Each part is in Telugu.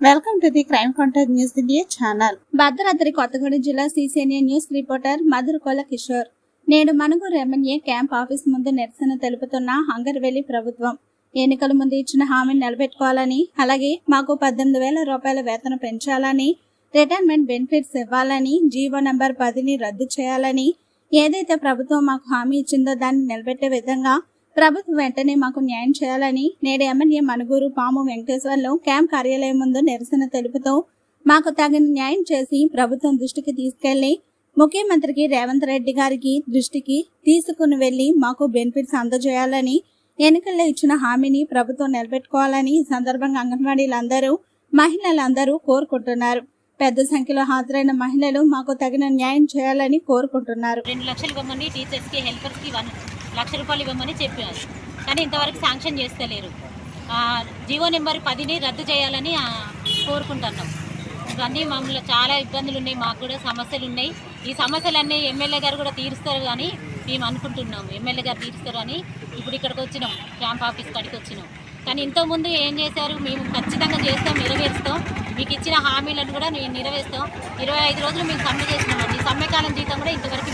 Welcome to the crime contact news India channel Bhadradri Kothagudem జిల్లా CCNA news reporter Madhurakola Kishore. నేడు మనుగూరు ఎమ్మెల్యే క్యాంప్ ఆఫీస్ ముందు నిరసన తెలుపుతున్న హంగర్వెల్లి ప్రభుత్వం. ఎన్నికల ముందు ఇచ్చిన హామీని నిలబెట్టుకోవాలని అలాగే మాకు పద్దెనిమిది వేల రూపాయల వేతనం పెంచాలని రిటైర్మెంట్ బెనిఫిట్స్ ఇవ్వాలని జీవో నంబర్ పదిని రద్దు చేయాలని ఏదైతే ప్రభుత్వం మాకు హామీ ఇచ్చిందో దాన్ని నిలబెట్టే విధంగా ప్రభుత్వం వెంటనే మాకు న్యాయం చేయాలని నేడు ఎమ్మెల్యే మనుగూరు పాము వెంకటేశ్వర్లు క్యాంప్ కార్యాలయం ముందు నిరసన తెలుపుతూ మాకు తగిన న్యాయం చేసి ప్రభుత్వం దృష్టికి తీసుకెళ్ళి ముఖ్యమంత్రికి రేవంత్ రెడ్డి గారికి దృష్టికి తీసుకుని వెళ్ళి మాకు బెనిఫిట్స్ అందజేయాలని ఎన్నికల్లో ఇచ్చిన హామీని ప్రభుత్వం నిలబెట్టుకోవాలని ఈ సందర్భంగా అంగన్వాడీలందరూ మహిళలందరూ కోరుకుంటున్నారు. పెద్ద సంఖ్యలో హాజరైన మహిళలు మాకు తగిన న్యాయం చేయాలని కోరుకుంటున్నారు. రెండు లక్షలు ఇవ్వమని టీచర్స్కి హెల్పర్స్కి వన్ లక్ష రూపాయలు ఇవ్వమని చెప్పారు. కానీ ఇంతవరకు శాంక్షన్ చేస్తలేరు. ఆ, జీవో నెంబర్ పదిని రద్దు చేయాలని కోరుకుంటున్నాం. ఇవన్నీ మమ్మల్ని చాలా ఇబ్బందులు ఉన్నాయి మాకు కూడా సమస్యలు ఉన్నాయి ఈ సమస్యలన్నీ ఎమ్మెల్యే గారు కూడా తీరుస్తారు కానీ మేము అనుకుంటున్నాం. ఎమ్మెల్యే గారు తీరుస్తారు అని ఇప్పుడు ఇక్కడికి వచ్చినాం. క్యాంప్ ఆఫీస్ కాడికి వచ్చినాం. కానీ ఇంతకుముందు ఏం చేశారు? మేము ఖచ్చితంగా చేస్తాం నెరవేరుస్తాం. మీకు ఇచ్చిన హామీలను కూడా మేము నెరవేరుస్తాం. ఇరవై ఐదు రోజులు మేము సమ్మె చేసినామండి సమ్మెకాలం జీతం కూడా ఇంతవరకు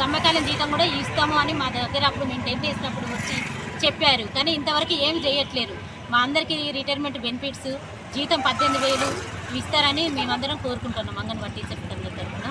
సమ్మెకాలం జీతం కూడా ఇస్తాము అని మా దగ్గర అప్పుడు మేము టెంట్ వేసినప్పుడు వచ్చి చెప్పారు. కానీ ఇంతవరకు ఏం చేయట్లేరు మా అందరికీ రిటైర్మెంట్ బెనిఫిట్స్ జీతం పద్దెనిమిది వేలు ఇస్తారని మేమందరం కోరుకుంటున్నాం. అంగన్వాడీ టీచర్ తరఫున